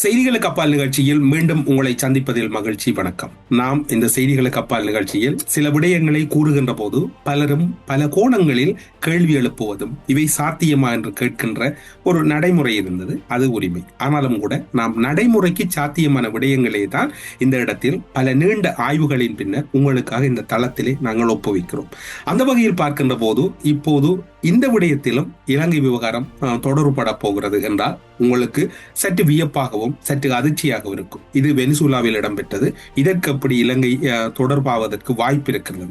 செய்திகளுக்கு அப்பால் நிகழ்ச்சியில் மீண்டும் உங்களை சந்திப்பதில் மகிழ்ச்சி வணக்கம். நாம் இந்த செய்திகளுக்கு அப்பால் நிகழ்ச்சியில் சில விடயங்களை கூறுகின்ற போது பலரும் பல கோணங்களில் கேள்வி எழுப்புவதும் இவை சாத்தியமா என்று கேட்கின்ற ஒரு நடைமுறை இருந்தது அது உரிமை. ஆனாலும் கூட நாம் நடைமுறைக்கு சாத்தியமான விடயங்களே தான் இந்த இடத்தில் பல நீண்ட ஆய்வுகளின் பின்னர் உங்களுக்காக இந்த தளத்திலே நாங்கள் ஒப்புவிக்கிறோம். அந்த வகையில் பார்க்கின்ற போது இப்போது இந்த விடயத்திலும் இலங்கை விவகாரம் அஹ், தொடர்பட போகிறது என்றால் உங்களுக்கு சற்று வியப்பாகவும் சற்று அதிர்ச்சியாகவும் இருக்கும். இது வெனிசூலாவில் இடம்பெற்றது. இதற்கு அப்படி இலங்கை தொடர்பாவதற்கு வாய்ப்பு இருக்கிறது.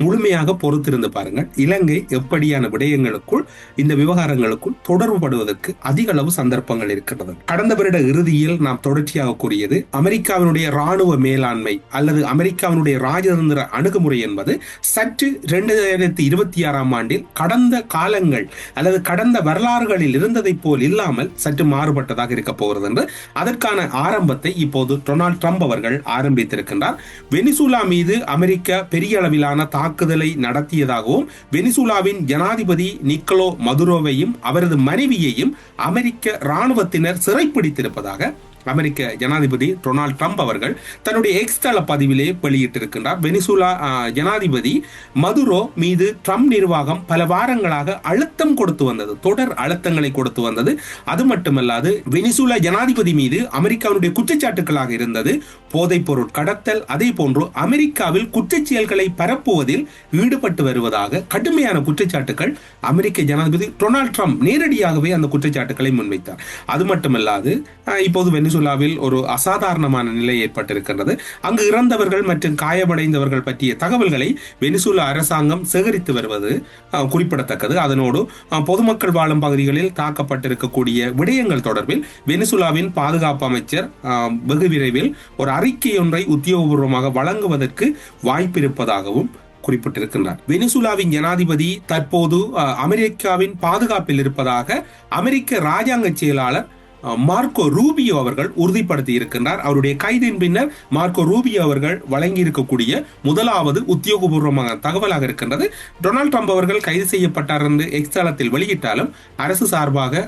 முழுமையாக பொறுத்திருந்து பாருங்கள். இலங்கை எப்படியான விடயங்களுக்குள் இந்த விவகாரங்களுக்குள் தொடர்புபடுவதற்கு அதிக அளவு சந்தர்ப்பங்கள் இருக்கிறது கடந்த வருட இறுதியில் நாம் தொடர்ச்சியாக கூறியது அமெரிக்காவினுடைய ராணுவ மேலாண்மை அல்லது அமெரிக்காவினுடைய ராஜதந்திர அணுகுமுறை என்பது சற்று இரண்டாயிரத்தி இருபத்தி ஆறாம் ஆண்டில் கடந்த காலங்கள் அல்லது கடந்த வரலாறுகளில் இருந்ததைப் போல் இல்லாமல் சற்று மாறுபட்டதாக இருக்க போகிறது என்று அதற்கான ஆரம்பத்தை இப்போது டொனால்ட் ட்ரம்ப் அவர்கள் ஆரம்பித்திருக்கின்றார். வெனிசுலா மீது அமெரிக்கா பெரிய அளவிலான தாக்குதலை நடத்தியதாகவும் வெனிசூலாவின் ஜனாதிபதி நிக்கலோ மதுரோவையும் அவரது மனைவியையும் அமெரிக்க இராணுவத்தினர் சிறைப்பிடித்திருப்பதாக அமெரிக்க ஜனாதிபதி டொனால்ட் ட்ரம்ப் அவர்கள் தன்னுடைய எக்ஸ் தள பதிவிலே வெளியிட்டிருக்கின்றார். வெனிசுலா ஜனாதிபதி மதுரோ மீது ட்ரம்ப் நிர்வாகம் பல வாரங்களாக அழுத்தம் கொடுத்து வந்தது. தொடர் அழுத்தங்களை கொடுத்து வந்தது. அது மட்டுமல்லாது வெனிசுலா ஜனாதிபதி மீது அமெரிக்காவுடைய குற்றச்சாட்டுகளாக இருந்தது. போதைப் பொருள் கடத்தல் அதே போன்று அமெரிக்காவில் குற்றச் செயல்களை பரப்புவதில் ஈடுபட்டு வருவதாக கடுமையான குற்றச்சாட்டுகள் அமெரிக்க ஜனாதிபதி டொனால்ட் ட்ரம்ப் நேரடியாகவே அந்த குற்றச்சாட்டுகளை முன்வைத்தார். அது மட்டுமல்லாது இப்போது இப்போது பெனின்சுலாவில் ஒரு அசாதாரணமான நிலை ஏற்பட்டிருக்கின்றது. அங்கு இறந்தவர்கள் மற்றும் காயமடைந்தவர்கள் பற்றிய தகவல்களை வெனிசுலா அரசாங்கம் சேகரித்து வருவது குறிப்பிடத்தக்கது. அதனோடு பொதுமக்கள் வாழும் பகுதிகளில் தாக்கப்பட்டிருக்கக்கூடிய விடயங்கள் தொடர்பில் வெனிசுலாவின் பாதுகாப்பு அமைச்சர் வெகு விரைவில் ஒரு அறிக்கை ஒன்றை உத்தியோகபூர்வமாக வழங்குவதற்கு வாய்ப்பிருப்பதாகவும் குறிப்பிட்டிருக்கின்றார். வெனிசுலாவின் ஜனாதிபதி தற்போது அமெரிக்காவின் பாதுகாப்பில் இருப்பதாக அமெரிக்க ராஜாங்க செயலாளர் மார்க்கோ ரூபியோ அவர்கள் உறுதிப்படுத்தி இருக்கின்றார். அவருடைய கைதின் பின்னர் மார்க்கோ ரூபியோ அவர்கள் வழங்கி இருக்கக்கூடிய முதலாவது உத்தியோகபூர்வமான தகவலாக இருக்கின்றது. டொனால்ட் ட்ரம்ப் அவர்கள் கைது செய்யப்பட்டார் என்று எக்ஸ் தளத்தில் வெளியிட்டாலும் அரசு சார்பாக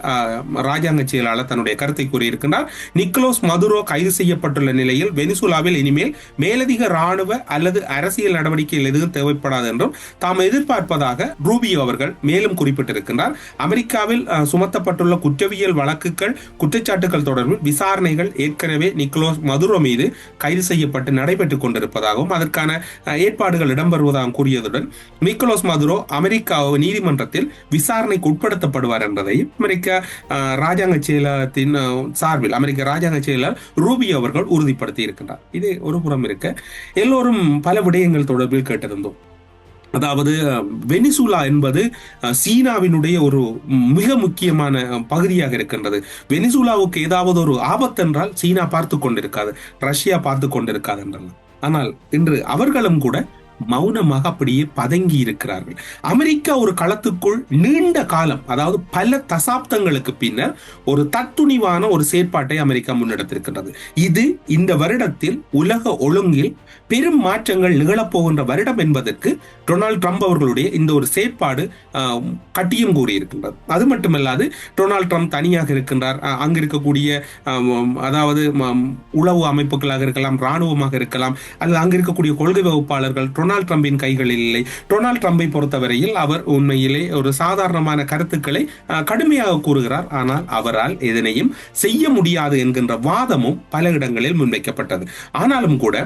ராஜாங்க செயலாளர் தன்னுடைய கருத்தை கூறியிருக்கின்றார். நிக்கலோஸ் மதுரோ கைது செய்யப்பட்டுள்ள நிலையில் வெனிசுலாவில் இனிமேல் மேலதிக ராணுவ அல்லது அரசியல் நடவடிக்கைகள் எதுவும் தேவைப்படாது என்றும் தாம் எதிர்பார்ப்பதாக ரூபியோ அவர்கள் மேலும் குறிப்பிட்டிருக்கின்றார். அமெரிக்காவில் சுமத்தப்பட்டுள்ள குற்றவியல் வழக்குகள் குற்றச்சாட்டுகள் தொடர்பில் விசாரணைகள் ஏற்கனவே நிக்கலோஸ் மதுரோ மீது கைது செய்யப்பட்டு நடைபெற்றுக் கொண்டிருப்பதாகவும் அதற்கான ஏற்பாடுகள் இடம்பெறுவதாகவும் கூறியதுடன் நிக்கலோஸ் மதுரோ அமெரிக்கா நீதிமன்றத்தில் விசாரணைக்கு உட்படுத்தப்படுவார் என்பதையும் அமெரிக்க ராஜாங்க செயலகத்தின் சார்பில் அமெரிக்க ராஜாங்க செயலர் ரூபி அவர்கள் உறுதிப்படுத்தி இருக்கின்றார் இது ஒரு புறம் இருக்க எல்லோரும் பல விடயங்கள் தொடர்பில் கேட்டிருந்தோம். அதாவது வெனிசூலா வெனிசுலா என்பது சீனாவினுடைய ஒரு மிக முக்கியமான பகுதியாக இருக்கின்றது. வெனிசுலாவுக்கு ஏதாவது ஒரு ஆபத்து என்றால் சீனா பார்த்து கொண்டிருக்காது. ரஷ்யா பார்த்து கொண்டிருக்காது என்றால். ஆனால் இன்று அவர்களும் கூட மௌனமாக அப்படியே பதங்கி இருக்கிறார்கள். அமெரிக்கா ஒரு களத்துக்குள் நீண்ட காலம் அதாவது பல தசாப்தங்களுக்கு பின்னர் ஒரு தத்துணிவான ஒரு செயற்பாட்டை அமெரிக்கா முன்னெடுத்திருக்கின்றது. இது இந்த வருடத்தில் உலக ஒழுங்கில் பெரும் மாற்றங்கள் நிகழப்போகின்ற வருடம் என்பதற்கு டொனால்ட் ட்ரம்ப் அவர்களுடைய இந்த ஒரு செயற்பாடு கட்டியம் கூறியிருக்கின்றது. அது மட்டுமல்லாது டொனால்ட் ட்ரம்ப் தனியாக இருக்கின்றார். அங்கு இருக்கக்கூடிய அதாவது உளவு அமைப்புகளாக இருக்கலாம் இராணுவமாக இருக்கலாம் அல்லது அங்கு இருக்கக்கூடிய கொள்கை வகுப்பாளர்கள் டொனால்ட் ட்ரம்பின் கைகளில் இல்லை. டொனால்ட் ட்ரம்பை பொறுத்தவரையில் அவர் உண்மையிலே ஒரு சாதாரணமான கருத்துக்களை கடுமையாக கூறுகிறார். ஆனால் அவரால் எதனையும் செய்ய முடியாது என்கின்ற வாதமும் பல இடங்களில் முன்வைக்கப்பட்டது. ஆனாலும் கூட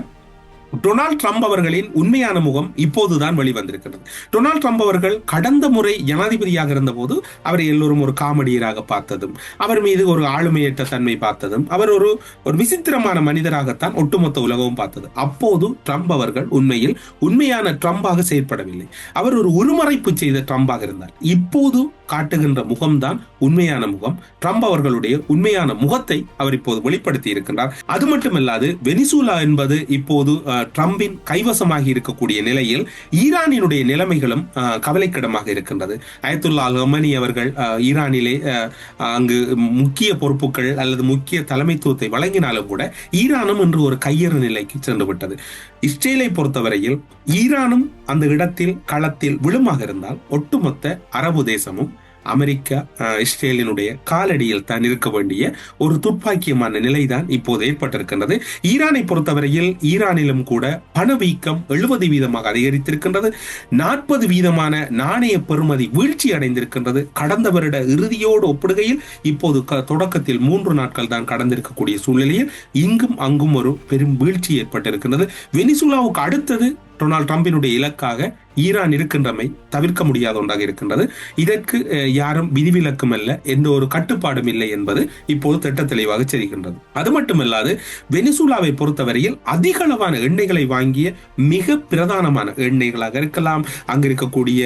டொனால்ட் ட்ரம்ப் அவர்களின் உண்மையான முகம் இப்போதுதான் வெளிவந்திருக்கிறது. டொனால்ட் ட்ரம்ப் அவர்கள் கடந்த முறை ஜனாதிபதியாக இருந்தபோது அவரை எல்லோரும் ஒரு காமெடியராக பார்த்ததும் அவர் மீது ஒரு ஆளுமையற்ற தன்மை பார்த்ததும் அவர் ஒரு ஒரு விசித்திரமான மனிதராகத்தான் ஒட்டுமொத்த உலகமும் பார்த்தது. அப்போது ட்ரம்ப் அவர்கள் உண்மையில் உண்மையான ட்ரம்பாக செயற்படவில்லை. அவர் ஒரு உருமறைப்பு செய்த ட்ரம்பாக இருந்தார். இப்போது காட்டுகின்ற முகம்தான் உண்மையான முகம். ட்ரம்ப் அவர்களுடைய உண்மையான முகத்தை அவர் இப்போது வெளிப்படுத்தி இருக்கின்றார். அது மட்டுமல்லாது வெனிசூலா என்பது இப்போது ட்ரம்பின் கைவசமாகி இருக்கக்கூடிய நிலையில் ஈரானினுடைய நிலைமைகளும் அஹ், கவலைக்கிடமாக இருக்கின்றது. அயத்துல்லா அல்ஹமனி அவர்கள் அஹ், ஈரானிலே அஹ், அங்கு முக்கிய பொறுப்புகள் அல்லது முக்கிய தலைமைத்துவத்தை வழங்கினாலும் கூட ஈரானும் இன்று ஒரு கையறு நிலைக்கு சென்று விட்டது. இஸ்ரேலை பொறுத்தவரையில் ஈரானும் அந்த இடத்தில் களத்தில் விழுமாக இருந்தால் ஒட்டுமொத்த அரபு தேசமும் அமெரிக்கா இஸ்ரேலினுடைய காலடியில் தான் இருக்க வேண்டிய ஒரு துர்ப்பாக்கியமான நிலைதான் இப்போது ஏற்பட்டிருக்கின்றது. ஈரானை பொறுத்தவரையில் ஈரானிலும் கூட பணவீக்கம் எழுபது வீதமாக அதிகரித்திருக்கின்றது. நாற்பது வீதமான நாணய பெறுமதி வீழ்ச்சி அடைந்திருக்கின்றது. கடந்த வருட இறுதியோடு ஒப்பிடுகையில் இப்போது க- தொடக்கத்தில் மூன்று நாட்கள் தான் கடந்திருக்கக்கூடிய சூழ்நிலையில் இங்கும் அங்கும் ஒரு பெரும் வீழ்ச்சி ஏற்பட்டிருக்கின்றது. வெனிசுலாவுக்கு அடுத்தது டொனால்ட் ட்ரம்பினுடைய இலக்காக ஈரான் இருக்கின்றமை தவிர்க்க முடியாத ஒன்றாக இருக்கின்றது. இதற்கு யாரும் விதிவிலக்கும் அல்ல எந்த ஒரு கட்டுப்பாடும் இல்லை என்பது இப்போது திட்ட தெளிவாக தெரிகின்றது. அது மட்டுமல்லாது வெனிசூலாவை பொறுத்தவரையில் அதிக அளவான எண்ணெய்களை வாங்கிய மிக பிரதானமான எண்ணெய்களாக இருக்கலாம் அங்கிருக்கக்கூடிய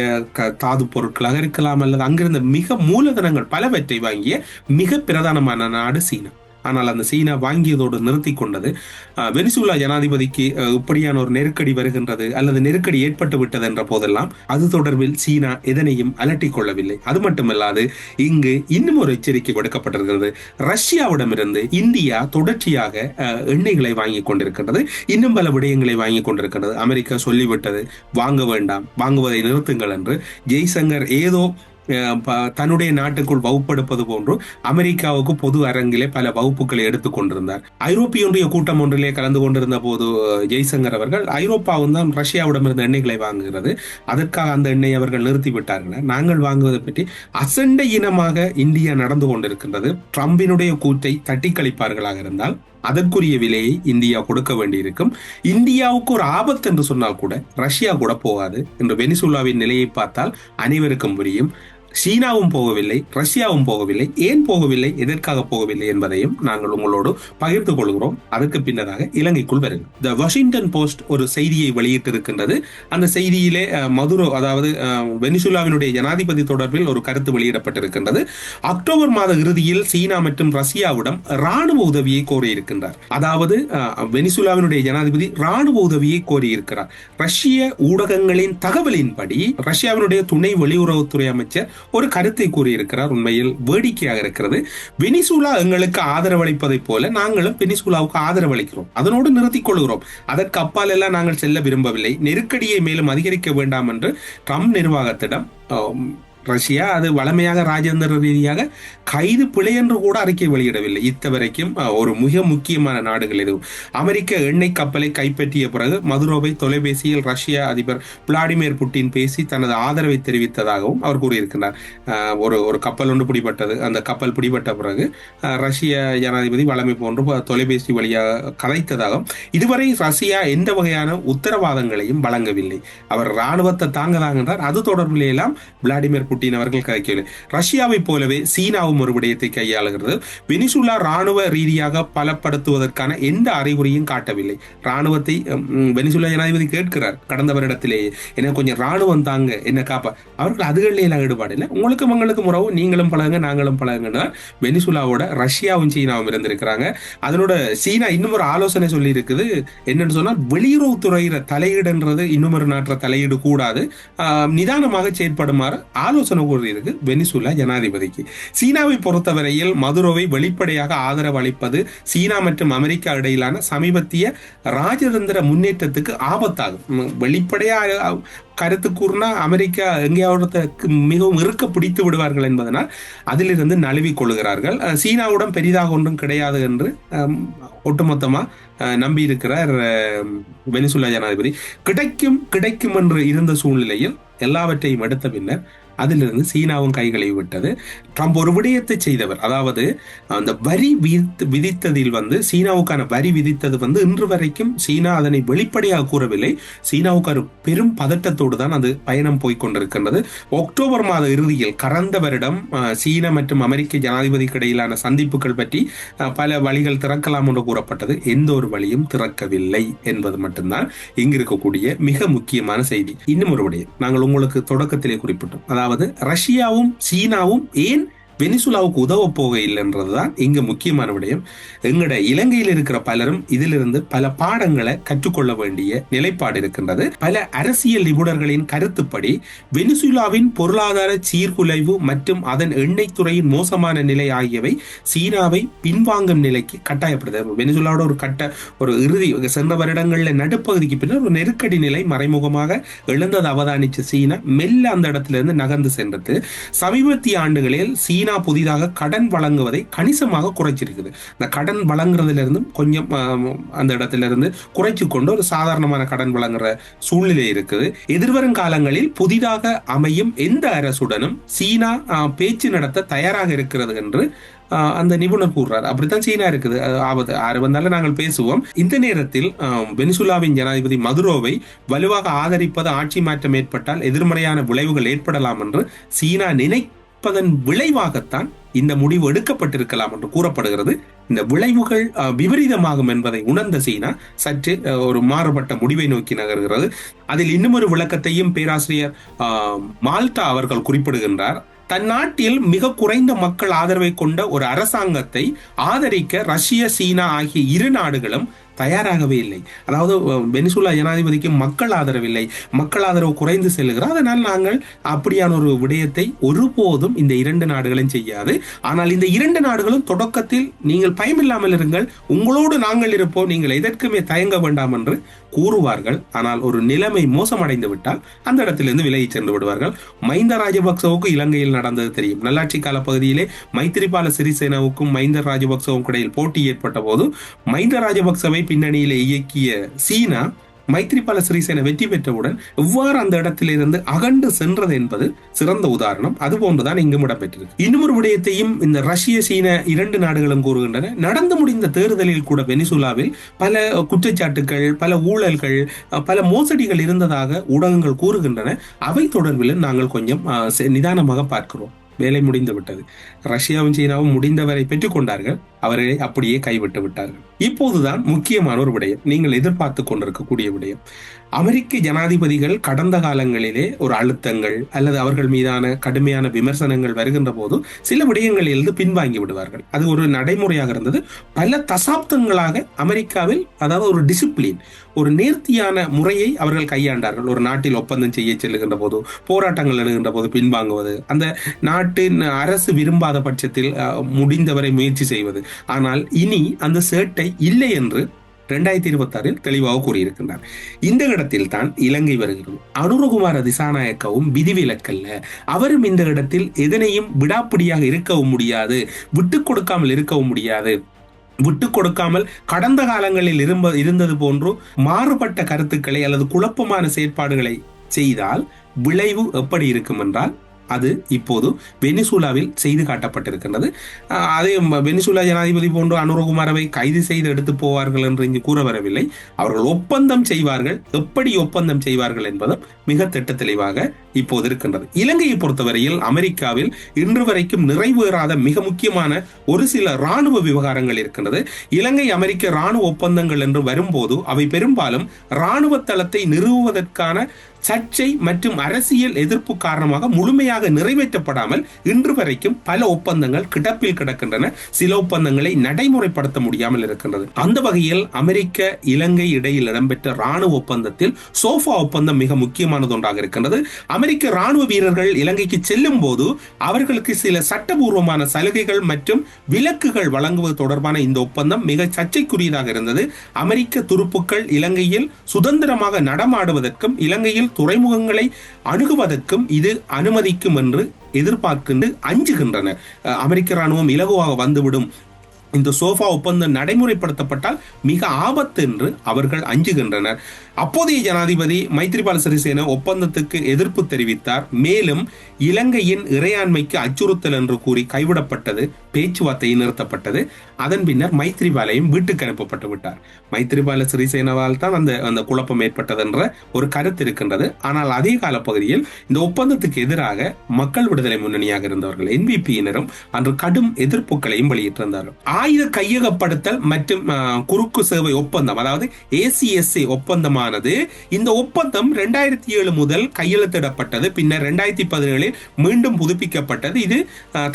தாது பொருட்களாக இருக்கலாம் அல்லது அங்கிருந்த மிக மூலதனங்கள் பலவற்றை வாங்கிய மிக பிரதானமான நாடு சீனா. ஆனால் அந்த சீனா வாங்கியதோடு நிறுத்தி கொண்டது. வெனிசுலா ஜனாதிபதிக்கு இப்படியான ஒரு நெருக்கடி வருகின்றது அல்லது நெருக்கடி ஏற்பட்டு விட்டது என்ற போதெல்லாம் அது தொடர்பில் சீனா எதனையும் அலட்டிக் கொள்ளவில்லை. அது மட்டுமல்லாது இங்கு இன்னும் ஒரு எச்சரிக்கை விடுக்கப்பட்டிருக்கிறது. ரஷ்யாவிடமிருந்து இந்தியா தொடர்ச்சியாக அஹ், எண்ணெய்களை வாங்கி கொண்டிருக்கின்றது. இன்னும் பல விடயங்களை வாங்கி கொண்டிருக்கின்றது. அமெரிக்கா சொல்லிவிட்டது வாங்க வேண்டாம் வாங்குவதை நிறுத்துங்கள் என்று. ஜெய்சங்கர் ஏதோ தன்னுடைய நாட்டுக்குள் வகுப்படுப்பது போன்றும் அமெரிக்காவுக்கு பொது அரங்கிலே பல வகுப்புகளை எடுத்துக் கொண்டிருந்தார். ஐரோப்பிய ஒன்றிய கூட்டம் ஒன்றிலே கலந்து கொண்டிருந்த போது ஜெய்சங்கர் அவர்கள் ஐரோப்பாவும் தான் ரஷ்யாவிடமிருந்து எண்ணெய்களை வாங்குகிறது. அதற்காக அந்த எண்ணெயை அவர்கள் நிறுத்திவிட்டார்கள் நாங்கள் வாங்குவதை பற்றி அசண்டை இனமாக இந்தியா நடந்து கொண்டிருக்கின்றது. ட்ரம்பினுடைய கூற்றை தட்டி கழிப்பார்களாக இருந்தால் அதற்குரிய விலையை இந்தியா கொடுக்க வேண்டியிருக்கும். இந்தியாவுக்கு ஒரு ஆபத்து என்று சொன்னால் கூட ரஷ்யா கூட போகாது. என்று வெனிசுலாவின் நிலையை பார்த்தால் அனைவருக்கும் புரியும். சீனாவும் போகவில்லை ரஷ்யாவும் போகவில்லை ஏன் போகவில்லை எதற்காக போகவில்லை என்பதையும் நாங்கள் உங்களோடு பகிர்ந்து கொள்கிறோம். அதற்கு பின்னராக இலங்கைக்குள் வருகிறோம் த வாஷிங்டன் போஸ்ட் ஒரு செய்தியை வெளியிட்டிருக்கின்றது. அந்த செய்தியிலே மதுரோ அதாவது வெனிசுலாவினுடைய ஜனாதிபதி தொடர்பில் ஒரு கருத்து வெளியிடப்பட்டிருக்கின்றது. அக்டோபர் மாத இறுதியில் சீனா மற்றும் ரஷ்யாவிடம் ராணுவ உதவியை கோரியிருக்கின்றார். அதாவது வெனிசுலாவினுடைய ஜனாதிபதி ராணுவ உதவியை கோரியிருக்கிறார். ரஷ்ய ஊடகங்களின் தகவலின்படி ரஷ்யாவினுடைய துணை வெளியுறவுத்துறை அமைச்சர் ஒரு கருத்தை கூறியிருக்கிறார். உண்மையில் வேடிக்கையாக இருக்கிறது. வெனிசுலா எங்களுக்கு ஆதரவளிப்பதைப் போல நாங்களும் வெனிசூலாவுக்கு ஆதரவளிக்கிறோம். அதனோடு நிறுத்திக் கொள்கிறோம். அதற்கு அப்பால் எல்லாம் நாங்கள் செல்ல விரும்பவில்லை. நெருக்கடியை மேலும் அதிகரிக்க வேண்டாம் என்று ட்ரம்ப் நிர்வாகத்திடம் ரஷ்யா அது வளமையாக ராஜேந்திர ரீதியாக கைது பிழை என்று கூட அறிக்கை வெளியிடவில்லை. இத்தவரைக்கும் வரைக்கும் ஒரு மிக முக்கியமான நாடுகள் எதுவும். அமெரிக்க எண்ணெய் கப்பலை கைப்பற்றிய பிறகு மதுரோவை தொலைபேசியில் ரஷ்ய அதிபர் விளாடிமிர் புட்டின் பேசி தனது ஆதரவை தெரிவித்ததாகவும் அவர் கூறியிருக்கிறார் ஒரு ஒரு கப்பல் ஒன்று பிடிபட்டது. அந்த கப்பல் பிடிபட்ட பிறகு ரஷ்ய ஜனாதிபதி வளமை போன்று தொலைபேசி வழியாக கதைத்ததாகவும் இதுவரை ரஷ்யா எந்த வகையான உத்தரவாதங்களையும் வழங்கவில்லை. அவர் ராணுவத்தை தாங்கதாங்க என்றார் அது தொடர்பிலேயெல்லாம் விளாடிமிர் புட்டின் அவர்கள் கதைக்கவில்லை ரஷ்யாவை போலவே சீனாவும் ஒரு விடயத்தை கையாளுகிறது. வெனிசுலா ராணுவ ரீதியாக பலப்படுத்துவதற்கான எந்த அறிகுறியும் காட்டவில்லை. ராணுவத்தை வெனிசுலா ஜனாதிபதி கேட்கிறார் கடந்த வருடத்திலேயே. எனக்கு கொஞ்சம் ராணுவம் தாங்க என்ன காப்பா. அவர்கள் அதுகளிலே எல்லாம் ஈடுபாடு இல்லை. உங்களுக்கு உங்களுக்கு உறவு நீங்களும் பழகுங்க நாங்களும் பழகுங்கன்னா வெனிசுலாவோட ரஷ்யாவும் சீனாவும் இருந்திருக்கிறாங்க. அதனோட சீனா இன்னும் ஒரு ஆலோசனை சொல்லி இருக்குது என்னன்னு சொன்னா வெளியுறவுத்துறையில தலையீடுன்றது இன்னும் ஒரு நாட்டுல தலையீடு கூடாது. நிதானமாக செயற்படுமாறு ஆலோசனை கூறியிருக்கு வெனிசுலா ஜனாதிபதிக்கு. சீனாவை பொறுத்தவரையில் மதுரோவை வெளிப்படையாக ஆதரவு அளிப்பது சீனா மற்றும் அமெரிக்கா இடையிலான சமீபத்திய ராஜதந்திர முன்னேற்றத்துக்கு ஆபத்தாகும். வெளிப்படையாக கருத்து கூறினா அமெரிக்கா எங்கேயாவது மிகவும் இருக்க பிடித்து விடுவார்கள் என்பதனால் அதிலிருந்து நழுவி கொள்கிறார்கள் சீனாவுடன் பெரிதாக ஒன்றும் கிடையாது என்று ஒட்டுமொத்தமாக ஒட்டுமொத்தமா அஹ், நம்பியிருக்கிறார் வெனிசுலா ஜனாதிபதி. கிடைக்கும் கிடைக்கும் என்று இருந்த சூழ்நிலையில் எல்லாவற்றையும் எடுத்த பின்னர் அதிலிருந்து சீனாவும் கைகளை விட்டது. ட்ரம்ப் ஒரு விடயத்தை செய்தவர். அதாவது அந்த வரி விதித்து விதித்ததில் வந்து சீனாவுக்கான வரி விதித்தது வந்து இன்று வரைக்கும் சீனா அதனை வெளிப்படையாக கூறவில்லை. சீனாவுக்கு ஒரு பெரும் பதட்டத்தோடு தான் அது பயணம் போய்கொண்டிருக்கின்றது அக்டோபர் மாத இறுதியில் கடந்த வருடம் சீன சீனா மற்றும் அமெரிக்க ஜனாதிபதிக்கு இடையிலான சந்திப்புகள் பற்றி பல வழிகள் திறக்கலாம் என்று கூறப்பட்டது. எந்த ஒரு வழியும் திறக்கவில்லை என்பது மட்டும்தான் இங்கு இருக்கக்கூடிய மிக முக்கியமான செய்தி. இன்னும் ஒரு விடயம். நாங்கள் உங்களுக்கு தொடக்கத்திலே குறிப்பிட்டோம். அதாவது அதாவது ரஷ்யாவும் சீனாவும் ஏன் வெனிசுலாவுக்கு உதவ போகையில்லைன்றதுதான் இங்க முக்கியமான விடயம். எங்கட இலங்கையில் இருக்கிற பலரும் இதிலிருந்து பல பாடங்களை கற்றுக்கொள்ள வேண்டிய நிலைப்பாடு இருக்கின்றது. பல அரசியல் நிபுணர்களின் கருத்துப்படி வெனிசுலாவின் பொருளாதார சீர்குலைவு மற்றும் அதன் எண்ணெய் துறையின் மோசமான நிலை ஆகியவை சீனாவை பின்வாங்கும் நிலைக்கு கட்டாயப்படுது வெனிசுலாவோட ஒரு கட்ட ஒரு இறுதி சென்ற வருடங்களில் நடுப்பகுதிக்கு பின்னர் ஒரு நெருக்கடி நிலை மறைமுகமாக எழுந்தது. அவதானிச்ச சீனா மெல்ல அந்த இடத்திலிருந்து நகர்ந்து சென்றது. சமீபத்திய ஆண்டுகளில் சீனா சீனா புதிதாக கடன் வழங்குவதை கணிசமாக குறைச்சிருக்குது. இந்த கடன் வழங்குறதுல இருந்து கொஞ்சம் அந்த இடத்துல இருந்து குறைச்சு கொண்டு ஒரு சாதாரணமான கடன் வழங்குற சூழ்நிலை இருக்குது. எதிர்வரும் காலங்களில் புதிதாக அமையும் எந்த அரசுடனும் சீனா பேச்சு நடத்த தயாராக இருக்கிறது என்று அந்த நிபுணர் கூறுறார். அப்படித்தான் சீனா இருக்குது. ஆபத்து. ஆறு வந்தாலும் நாங்கள் பேசுவோம். இந்த நேரத்தில் வெனிசுலாவின் ஜனாதிபதி மதுரோவை வலுவாக ஆதரிப்பது ஆட்சி மாற்றம் ஏற்பட்டால் எதிர்மறையான விளைவுகள் ஏற்படலாம் என்று சீனா நினை பார்ப்பதன் விளைவாகத்தான் இந்த முடிவு எடுக்கப்பட்டிருக்கலாம் என்று கூறப்படுகிறது. இந்த விளைவுகள் விபரீதமாகும் என்பதை உணர்ந்த சீனா சற்று ஒரு மாறுபட்ட முடிவை நோக்கி நகர்கிறது. அதில் இன்னுமொரு விளக்கத்தையும் பேராசிரியர் அஹ், மால்டா அவர்கள் குறிப்பிடுகின்றார். தன் நாட்டில் மிக குறைந்த மக்கள் ஆதரவை கொண்ட ஒரு அரசாங்கத்தை ஆதரிக்க ரஷ்ய சீனா ஆகிய இரு நாடுகளும் தயாராகவே இல்லை. அதாவது வெனிசுலா ஜனாதிபதிக்கு மக்கள் ஆதரவில்லை மக்கள் ஆதரவு குறைந்து செல்கிறது அதனால் நாங்கள் அப்படியான ஒரு விடயத்தை ஒருபோதும் இந்த இரண்டு நாடுகளும் செய்யாது. ஆனால் இந்த இரண்டு நாடுகளும் தொடக்கத்தில் நீங்கள் பயமில்லாமல் இருங்கள். உங்களோடு நாங்கள் இருப்போம். நீங்கள் எதற்குமே தயங்க வேண்டாம் என்று கூறுவார்கள். ஆனால் ஒரு நிலைமை மோசமடைந்து விட்டால் அந்த இடத்திலிருந்து விலகி சென்று விடுவார்கள். மைந்த ராஜபக்சவுக்கு இலங்கையில் நடந்தது தெரியும். நல்லாட்சி கால பகுதியிலே மைத்திரிபால சிறிசேனாவுக்கும் மைந்த ராஜபக்சவுக்கும் இடையில் போட்டி ஏற்பட்ட போது மைந்த ராஜபக்சவை பின்னணியிலே இயக்கிய சீனா மைத்ரிபால சிறிசேன வெற்றி பெற்றவுடன் எவ்வாறு அந்த இடத்திலிருந்து அகண்டு சென்றது என்பது சிறந்த உதாரணம். அது போன்றுதான் இங்கும் இடம்பெற்றிருக்கு. இன்னும் விடயத்தையும் இந்த ரஷ்ய சீன இரண்டு நாடுகளும் கூறுகின்றன. நடந்து முடிந்த தேர்தலில் கூட வெனிசுலாவில் பல குற்றச்சாட்டுகள் பல ஊழல்கள் பல மோசடிகள் இருந்ததாக ஊடகங்கள் கூறுகின்றன. அவை தொடர்பிலும் நாங்கள் கொஞ்சம் அஹ், நிதானமாக பார்க்கிறோம். வேலை முடிந்து விட்டது. ரஷ்யாவும் சீனாவும் முடிந்தவரை பெற்றுக்கொண்டார்கள். அவர்களை அப்படியே கைவிட்டு விட்டார்கள். இப்போதுதான் முக்கியமான ஒரு விடயம். நீங்கள் எதிர்பார்த்து கொண்டிருக்கக்கூடிய விடயம். அமெரிக்க ஜனாதிபதிகள் கடந்த காலங்களிலே ஒரு அழுத்தங்கள் அல்லது அவர்கள் மீதான கடுமையான விமர்சனங்கள் வருகின்ற போது சில விடயங்களிலிருந்து பின்வாங்கி விடுவார்கள். அது ஒரு நடைமுறையாக இருந்தது. பல தசாப்தங்களாக அமெரிக்காவில் அதாவது ஒரு டிசிப்ளின் ஒரு நேர்த்தியான முறையை அவர்கள் கையாண்டார்கள். ஒரு நாட்டில் ஒப்பந்தம் செய்ய செல்லுகின்ற போது போராட்டங்கள் எழுகின்ற போது பின்வாங்குவது அந்த நாட்டின் அரசு விரும்பாத பட்சத்தில் முடிந்தவரை முயற்சி செய்வது. ஆனால் இனி அந்த சேட்டை இல்லை என்று ரெண்டாயிரத்தி இருபத்தாறில் தெளிவாக கூறியிருக்கின்றார். இந்த இடத்தில் தான் இலங்கை வருகிறது. அனுரகுமார திசாநாயக்கவும் விதிவிலக்கல்ல. அவரும் இந்த இடத்தில் எதனையும் விடாப்பிடியாக இருக்கவும் முடியாது விட்டு கொடுக்காமல் இருக்கவும் முடியாது. விட்டு கொடுக்காமல் கடந்த காலங்களில் இரும்ப இருந்தது போன்று மாறுபட்ட கருத்துக்களை அல்லது குழப்பமான செயற்பாடுகளை செய்தால் விளைவு எப்படி இருக்கும் என்றால் அது இப்போது வெனிசுலாவில் செய்து காட்டப்பட்டிருக்கின்றது. அதே வெனிசூலா வெனிசுலா ஜனாதிபதி போன்று அனுரகுமாரவை கைது செய்து எடுத்து போவார்கள் என்று இங்கு கூற வரவில்லை. அவர்கள் ஒப்பந்தம் செய்வார்கள். எப்படி ஒப்பந்தம் செய்வார்கள் என்பதும் மிக திட்ட தெளிவாக இப்போது இருக்கின்றது. இலங்கையை பொறுத்தவரையில் அமெரிக்காவில் இன்று வரைக்கும் நிறைவேறாத மிக முக்கியமான ஒரு சில ராணுவ விவகாரங்கள் இருக்கின்றது. இலங்கை அமெரிக்க ராணுவ ஒப்பந்தங்கள் என்று வரும்போது அவை பெரும்பாலும் ராணுவ தளத்தை நிறுவுவதற்கான சர்ச்சை மற்றும் அரசியல் எதிர்ப்பு காரணமாக முழுமையாக நிறைவேற்றப்படாமல் இன்று வரைக்கும் பல ஒப்பந்தங்கள் கிடப்பில் கிடக்கின்றன. சில ஒப்பந்தங்களை நடைமுறைப்படுத்த முடியாமல் இருக்கின்றது. அந்த வகையில் அமெரிக்க இலங்கை இடையில் இடம்பெற்ற ராணுவ ஒப்பந்தத்தில் சோஃபா ஒப்பந்தம் மிக முக்கியமானது ஒன்றாக இருக்கின்றது. அமெரிக்க ராணுவ வீரர்கள் இலங்கைக்கு செல்லும் போது அவர்களுக்கு சில சட்டபூர்வமான சலுகைகள் மற்றும் விலக்குகள் வழங்குவது தொடர்பான இந்த ஒப்பந்தம் மிக சர்ச்சைக்குரியதாக இருந்தது. அமெரிக்க துருப்புக்கள் இலங்கையில் சுதந்திரமாக நடமாடுவதற்கும் இலங்கையில் துறைமுகங்களை அணுகுவதற்கும் இது அனுமதிக்கும் என்று எதிர்பார்க்கின்ற அஞ்சுகின்றனர் அமெரிக்க ராணுவம் இலகுவாக வந்துவிடும். இந்த சோஃபா ஒப்பந்தம் நடைமுறைப்படுத்தப்பட்டால் மிக ஆபத்து என்று அவர்கள் அஞ்சுகின்றனர். அப்போதைய ஜனாதிபதி மைத்ரிபால சிறிசேன ஒப்பந்தத்துக்கு எதிர்ப்பு தெரிவித்தார். மேலும் இலங்கையின் இறையாண்மைக்கு அச்சுறுத்தல் என்று கூறி கைவிடப்பட்டது. பேச்சுவார்த்தை நிறுத்தப்பட்டது. அதன் பின்னர் மைத்ரிபாலையும் வீட்டுக்கு அனுப்பப்பட்டு விட்டார். மைத்ரிபால சிறிசேனவால் தான் அந்த அந்த குழப்பம் ஏற்பட்டது என்ற ஒரு கருத்து இருக்கின்றது. ஆனால் அதே கால பகுதியில் இந்த ஒப்பந்தத்துக்கு எதிராக மக்கள் விடுதலை முன்னணியாக இருந்தவர்கள் என்பிபியினரும் அன்று கடும் எதிர்ப்புகளையும் வெளியிட்டிருந்தார்கள். ஆயுத கையகப்படுத்தல் மற்றும் குறுக்கு சேவை ஒப்பந்தம் அதாவது ஏசிஎஸ்ஏ ஒப்பந்தமானது இந்த ஒப்பந்தம் ரெண்டாயிரத்தி ஏழு முதல் கையெழுத்திடப்பட்டது. பின்னர் ரெண்டாயிரத்தி பதினேழில் மீண்டும் புதுப்பிக்கப்பட்டது. இது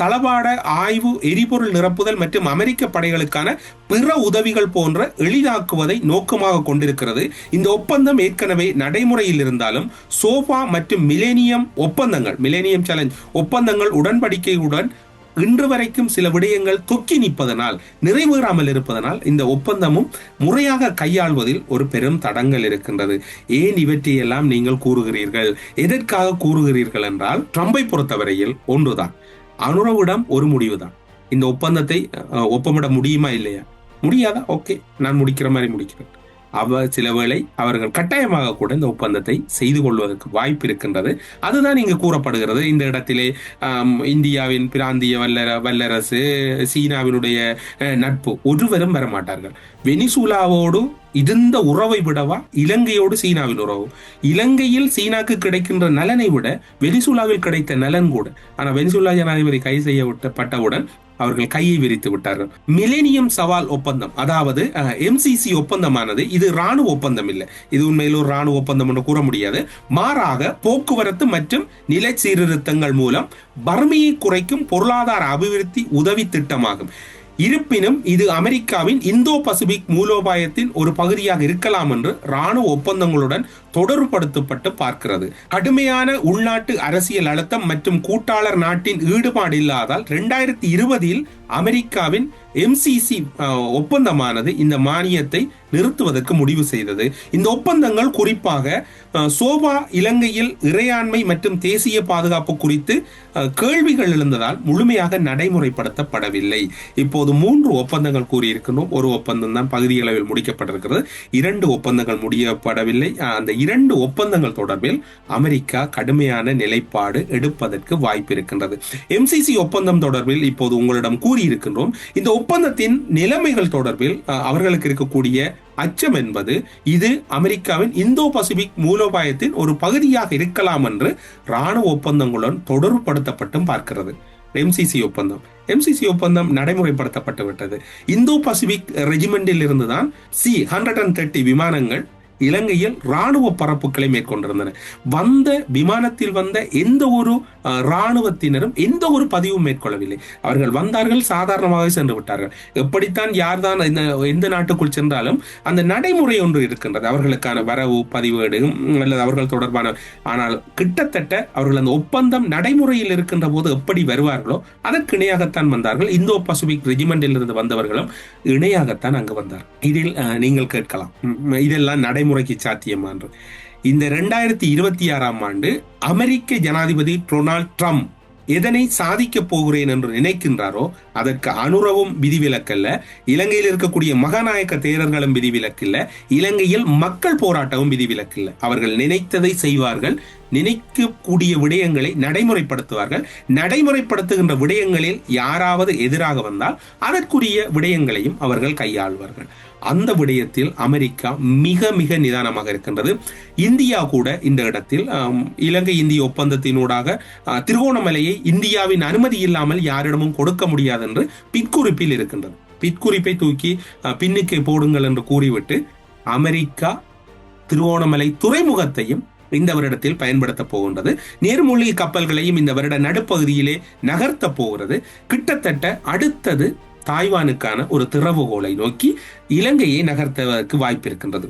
தளவாட ஆய்வு எரிபொருள் நிரப்புதல் மற்றும் அமெரிக்க படைகளுக்கான பிற உதவிகள் போன்ற எளிதாக்குவதை நோக்கமாக கொண்டிருக்கிறது. இந்த ஒப்பந்தம் ஏற்கனவே நடைமுறையில் இருந்தாலும் சோஃபா மற்றும் மிலேனியம் ஒப்பந்தங்கள் மிலேனியம் சேலஞ்ச் ஒப்பந்தங்கள் உடன்படிக்கையுடன் இன்று வரைக்கும் சில விடயங்கள் தொக்கி நிற்பதனால் நிறைவேறாமல் இருப்பதனால் இந்த ஒப்பந்தமும் முறையாக கையாள்வதில் ஒரு பெரும் தடங்கள் இருக்கின்றது. ஏன் இவற்றையெல்லாம் நீங்கள் கூறுகிறீர்கள்? எதற்காக கூறுகிறீர்கள் என்றால் ட்ரம்பை பொறுத்தவரையில் ஒன்றுதான். அனுரவிடம் ஒரு முடிவுதான். இந்த ஒப்பந்தத்தை அஹ், ஒப்பமிட முடியுமா இல்லையா? முடியாதா? ஓகே. நான் முடிக்கிற மாதிரி முடிக்கிறேன். அவ சில வேளை அவர்கள் கட்டாயமாக கூட இந்த ஒப்பந்தத்தை செய்து கொள்வதற்கு வாய்ப்பு இருக்கின்றது. அதுதான் இங்கு கூறப்படுகிறது. இந்த இடத்திலே இந்தியாவின் பிராந்திய வல்லர வல்லரசு சீனாவினுடைய அஹ், நட்பு ஒருவரும் வரமாட்டார்கள். வெனிசூலாவோடும் இருந்த உறவை விடவா? இலங்கையோடு சீனாவின் உறவு. இலங்கையில் சீனாக்கு கிடைக்கின்ற நலனை விட வெனிசுலாவில் கிடைத்த நலன் கூட. ஆனால் வெனிசுலா ஜனாதிபதி கைது செய்யப்பட்டவுடன் அவர்கள் கையை விரித்து விட்டார்கள். மிலேனியம் சவால் ஒப்பந்தம். அதாவது எம்சிசி ஒப்பந்தமானது. இது ராணுவ ஒப்பந்தம் இல்லை. இது உண்மையில் ஒரு ராணுவ ஒப்பந்தம் என்று கூற முடியாது. மாறாக போக்குவரத்து மற்றும் நில சீர்திருத்தங்கள் மூலம் வறுமையை குறைக்கும் பொருளாதார அபிவிருத்தி உதவி திட்டமாகும் இருப்பினும் இது அமெரிக்காவின் இந்தோ பசிபிக் மூலோபாயத்தின் ஒரு பகுதியாக இருக்கலாம் என்று ராணுவ ஒப்பந்தங்களுடன் தொடர்படுத்தப்பட்டு பார்க்கிறது. கடுமையான உள்நாட்டு அரசியல் அழுத்தம் மற்றும் கூட்டாளர் நாட்டின் ஈடுபாடு இல்லாதால் இரண்டாயிரத்தி இருபதில் அமெரிக்காவின் எம்சிசி ஒப்பந்தமானது இந்த மானியத்தை நிறுத்துவதற்கு முடிவு செய்தது. இந்த ஒப்பந்தங்கள் குறிப்பாக சோபா இலங்கையில் இறையாண்மை மற்றும் தேசிய பாதுகாப்பு குறித்து கேள்விகள் எழுந்ததால் முழுமையாக நடைமுறைப்படுத்தப்படவில்லை. இப்போது மூன்று ஒப்பந்தங்கள் கூறியிருக்கின்றோம். ஒரு ஒப்பந்தம் தான் பகுதியளவில் முடிக்கப்பட்டிருக்கிறது. இரண்டு ஒப்பந்தங்கள் முடியப்படவில்லை. அந்த இரண்டு ஒப்பந்தங்கள் தொடர்பில் அமெரிக்கா கடுமையான நிலைப்பாடு எடுப்பதற்கு வாய்ப்பு இருக்கின்றது. எம்சிசி ஒப்பந்தம் தொடர்பில் இப்போது உங்களிடம் கூறியிருக்கின்றோம். இந்த ஒப்பந்தத்தின் நிலைமைகள் தொடர்பில் அவர்களுக்கு இருக்கக்கூடிய அச்சம் என்பது இது அமெரிக்காவின் இந்தோ பசிபிக் மூலோபாயத்தின் ஒரு பகுதியாக இருக்கலாம் என்று ராணுவ ஒப்பந்தங்களுடன் தொடர்புபடுத்தப்பட்டும் பார்க்கிறது. எம்சிசி ஒப்பந்தம். எம்சிசி ஒப்பந்தம் நடைமுறைப்படுத்தப்பட்டு விட்டது. இந்தோ பசிபிக் ரெஜிமெண்டில் இருந்துதான் சி ஹண்ட்ரட் அண்ட் தேர்ட்டி விமானங்கள் இலங்கையில் ராணுவ பரப்புகளை மேற்கொண்டிருந்தன. வந்த விமானத்தில் வந்த எந்த ஒரு இராணுவத்தினரும் எந்த ஒரு பதிவும் மேற்கொள்ளவில்லை. அவர்கள் வந்தார்கள் சாதாரணமாக சென்று விட்டார்கள். எப்படித்தான் யார்தான் இந்த எந்த நாட்டுக்குள் சென்றாலும் அந்த நடைமுறை ஒன்று இருக்கின்றது. அவர்களுக்கான வரவு பதிவேடு அல்லது அவர்கள் தொடர்பான ஆனால் கிட்டத்தட்ட அவர்கள் அந்த ஒப்பந்தம் நடைமுறையில் இருக்கின்ற போது எப்படி வருவார்களோ அதற்கு இணையாகத்தான் வந்தார்கள். இந்தோ பசிபிக் ரெஜிமெண்டில் இருந்து வந்தவர்களும் இணையாகத்தான் அங்கு வந்தார் இதில் அஹ், நீங்கள் கேட்கலாம். இதெல்லாம் நடைமுறை நடைமுறைக்கு சாத்தியமா இந்த ரெண்டாயிரத்தி இருபத்தி ஆறாம் ஆண்டு அமெரிக்க ஜனாதிபதி டொனால்ட் ட்ரம்ப் எதனை சாதிக்க போகிறேன் என்று நினைக்கின்றாரோ அதற்கு அனுரவும் விதிவிலக்கல்ல இலங்கையில் இருக்கக்கூடிய மகாநாயக்க தேரர்களும் விதிவிலக்கில்ல இலங்கையில் மக்கள் போராட்டமும் விதிவிலக்கில்ல. அவர்கள் நினைத்ததை செய்வார்கள் நினைக்கக்கூடிய விடயங்களை நடைமுறைப்படுத்துவார்கள். நடைமுறைப்படுத்துகின்ற விடயங்களில் யாராவது எதிராக வந்தால் அதற்குரிய விடயங்களையும் அவர்கள் கையாள்வார்கள். அந்த விடயத்தில் அமெரிக்கா மிக மிக நிதானமாக இருக்கின்றது. இந்தியா கூட இந்த இடத்தில் இலங்கை இந்திய ஒப்பந்தத்தினூடாக திருகோணமலையை இந்தியாவின் அனுமதி இல்லாமல் யாரிடமும் கொடுக்க முடியாது என்று பிற்குறிப்பில் இருக்கின்றது. பிற்குறிப்பை தூக்கி ஆ, பின்னுக்கு போடுங்கள் என்று கூறிவிட்டு அமெரிக்கா திருவோணமலை துறைமுகத்தையும் இந்த வருடத்தில் பயன்படுத்த போகின்றது. நீர்மூழ்கி கப்பல்களையும் இந்த வருட நடுப்பகுதியிலே நகர்த்த போகிறது. கிட்டத்தட்ட அடுத்தது தாய்வானுக்கான ஒரு திறவுகோலை நோக்கி இலங்கையை நகர்த்துவதற்கு வாய்ப்பு இருக்கின்றது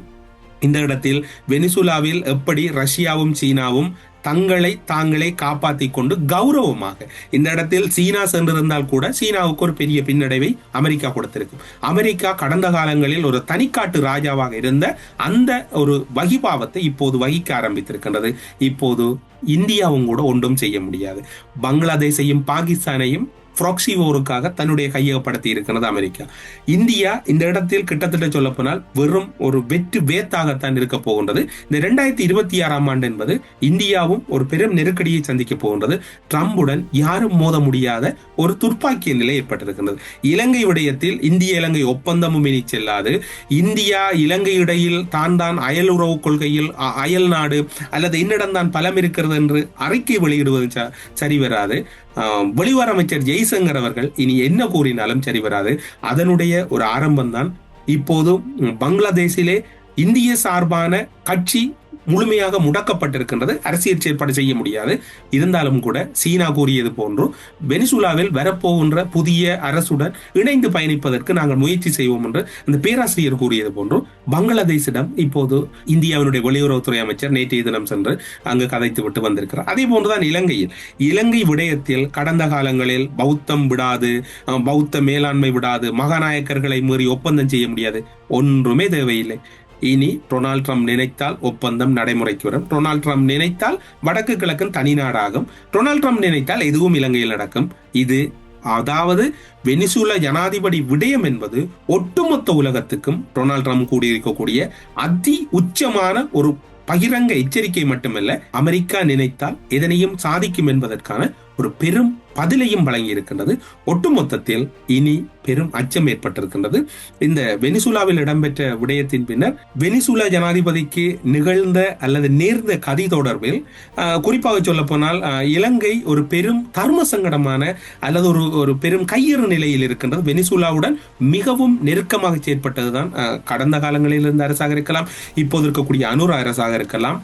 இந்த இடத்தில் வெனிசுலாவில் எப்படி ரஷ்யாவும் சீனாவும் தங்களை தாங்களே காப்பாற்றிக் கொண்டு கௌரவமாக இந்த இடத்தில் சீனா சென்றிருந்தால் கூட சீனாவுக்கு ஒரு பெரிய பின்னடைவை அமெரிக்கா கொடுத்திருக்கும். அமெரிக்கா கடந்த காலங்களில் ஒரு தனிக்காட்டு ராஜாவாக இருந்த அந்த ஒரு வகிபாவத்தை இப்போது வகிக்க ஆரம்பித்திருக்கின்றது. இப்போது இந்தியாவும் கூட ஒன்றும் செய்ய முடியாது. பங்களாதேஷையும் பாகிஸ்தானையும் ப்ராக்சி போருக்காக தன்னுடைய கையகப்படுத்தி இருக்கிறது அமெரிக்கா. இந்தியா இந்த இடத்தில் கிட்டத்தட்ட சொல்ல போனால் வெறும் ஒரு வெற்று வேத்தாகத்தான் இருக்க போகின்றது. இந்த ரெண்டாயிரத்தி இருபத்தி ஆறாம் ஆண்டு என்பது இந்தியாவும் ஒரு பெரும் நெருக்கடியை சந்திக்க போகின்றது. ட்ரம்புடன் யாரும் மோத முடியாத ஒரு துர்ப்பாக்கிய நிலை ஏற்பட்டிருக்கின்றது. இலங்கை விடயத்தில் இந்திய இலங்கை ஒப்பந்தமும் இனி செல்லாது. இந்தியா இலங்கை இடையில் தான் தான் அயல் உறவு கொள்கையில் அயல் நாடு அல்லது என்னிடம் தான் பலம் இருக்கிறது என்று அறிக்கை வெளியிடுவது ச- சரி வராது வெளிவார அமைச்சர் ஜெய்சங்கர் அவர்கள் இனி என்ன கூறினாலும் சரி வராது. அதனுடைய ஒரு ஆரம்பம் தான் இப்போது பங்களாதேஷிலே இந்திய சார்பான கட்சி முழுமையாக முடக்கப்பட்டிருக்கின்றது. அரசியல் செயற்பாடு செய்ய முடியாது. இருந்தாலும் கூட சீனா கூறியது போன்று வெனிசுலாவில் வரப்போகின்ற புதிய அரசுடன் இணைந்து பயணிப்பதற்கு நாங்கள் முயற்சி செய்வோம் என்று அந்த பேராசிரியர் கூறியது போன்று பங்களாதேஷிடம் இப்போது இந்தியாவினுடைய வெளியுறவுத்துறை அமைச்சர் நேற்றைய தினம் சென்று அங்கு கதைத்து விட்டு வந்திருக்கிறார். அதே போன்றுதான் இலங்கையில். இலங்கை விடயத்தில் கடந்த காலங்களில் பௌத்தம் விடாது பௌத்த மேலாண்மை விடாது மகாநாயக்கர்களை மீறி ஒப்பந்தம் செய்ய முடியாது. ஒன்றுமே தேவையில்லை. இனி டொனால்ட் ட்ரம்ப் நினைத்தால் ஒப்பந்தம் நடைமுறைக்கு வரும். டொனால்ட் ட்ரம்ப் நினைத்தால் வடக்கு கிழக்கும் தனி நாடாகும். டொனால்ட் ட்ரம்ப் நினைத்தால் எதுவும் இலங்கையில் நடக்கும். இது அதாவது வெனிசூலா ஜனாதிபதி விடயம் என்பது ஒட்டுமொத்த உலகத்துக்கும் டொனால்ட் ட்ரம்ப் கூடியிருக்கக்கூடிய அதி உச்சமான ஒரு பகிரங்க எச்சரிக்கை மட்டுமல்ல அமெரிக்கா நினைத்தால் எதனையும் சாதிக்கும் என்பதற்கான ஒரு பெரும் பதிலையும் வழங்கி இருக்கின்றது ஒட்டுமொத்தத்தில் இனி பெரும் அச்சம் ஏற்பட்டிருக்கின்றது. இந்த வெனிசுலாவில் இடம்பெற்ற விடயத்தின் பின்னர் வெனிசுலா ஜனாதிபதிக்கு நிகழ்ந்த அல்லது நேர்ந்த கதி தொடர்பில் குறிப்பாக சொல்ல போனால் இலங்கை ஒரு பெரும் தர்ம சங்கடமான அல்லது ஒரு ஒரு பெரும் கையறு நிலையில் இருக்கின்றது. வெனிசுலாவுடன் மிகவும் நெருக்கமாக செயற்பட்டதுதான் கடந்த காலங்களில் இருந்த அரசாக இருக்கலாம் இப்போது இருக்கக்கூடிய அனுர அரசாக இருக்கலாம்.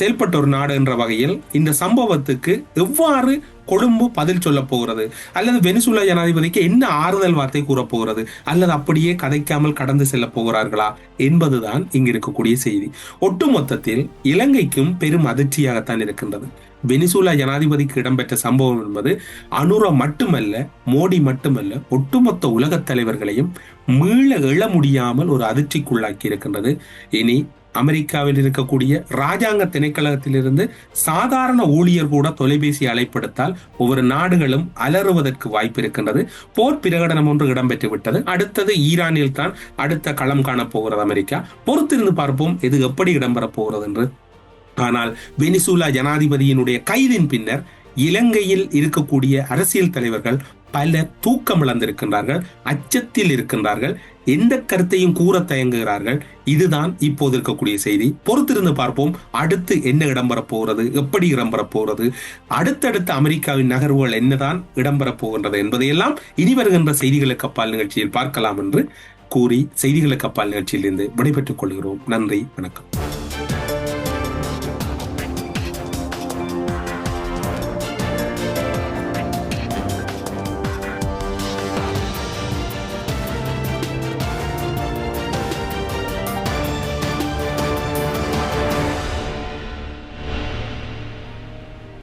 செயல்பட்ட ஒரு நாடு என்ற வகையில் இந்த சம்பவத்துக்கு எவ்வாறு கொழும்பு பதில் சொல்ல போகிறது. அல்லது வெனிசுலா ஜனாதிபதிக்கு என்ன ஆறுதல் வார்த்தை கூறப் போகிறது? அல்லது அப்படியே கதைக்காமல் கடந்து செல்ல போகிறார்களா? என்பதுதான் இங்கு இருக்கக்கூடிய செய்தி. ஒட்டுமொத்தத்தில் இலங்கைக்கும் பெரும் அதிர்ச்சியாகத்தான் இருக்கின்றது. வெனிசுலா ஜனாதிபதிக்கு இடம்பெற்ற சம்பவம் என்பது அனுர மட்டுமல்ல மோடி மட்டுமல்ல ஒட்டுமொத்த உலகத் தலைவர்களையும் மீள எழ முடியாமல் ஒரு அதிர்ச்சிக்குள்ளாக்கி இருக்கின்றது இனி அமெரிக்காவில் இருக்கக்கூடிய ராஜாங்க திணைக்களத்திலிருந்து சாதாரண ஊழியர் கூட தொலைபேசி அழைப்படுத்தால் ஒவ்வொரு நாடுகளும் அலறுவதற்கு வாய்ப்பு இருக்கின்றது போர் பிரகடனம் ஒன்று இடம்பெற்று விட்டது. அடுத்தது ஈரானில் தான் அடுத்த களம் காணப் போகிறது அமெரிக்கா. பொறுத்திருந்து பார்ப்போம் இது எப்படி இடம்பெறப் போகிறது என்று. ஆனால் வெனிசூலா ஜனாதிபதியினுடைய கைதின் பின்னர் இலங்கையில் இருக்கக்கூடிய அரசியல் தலைவர்கள் பலர் தூக்கம் இழந்திருக்கின்றார்கள் அச்சத்தில் இருக்கின்றார்கள் எந்த கருத்தையும் கூற தயங்குகிறார்கள். இதுதான் இப்போது இருக்கக்கூடிய செய்தி. பொறுத்திருந்து பார்ப்போம் அடுத்து என்ன இடம்பெற போகிறது எப்படி இடம்பெற போகிறது அடுத்தடுத்த அமெரிக்காவின் நகர்வுகள் என்னதான் இடம்பெற போகின்றது என்பதையெல்லாம் இனி வருகின்ற செய்திகளுக்கு அப்பால் நிகழ்ச்சியில் பார்க்கலாம் என்று கூறி செய்திகளுக்கு அப்பால் நிகழ்ச்சியிலிருந்து விடைபெற்றுக் கொள்கிறோம். நன்றி வணக்கம்.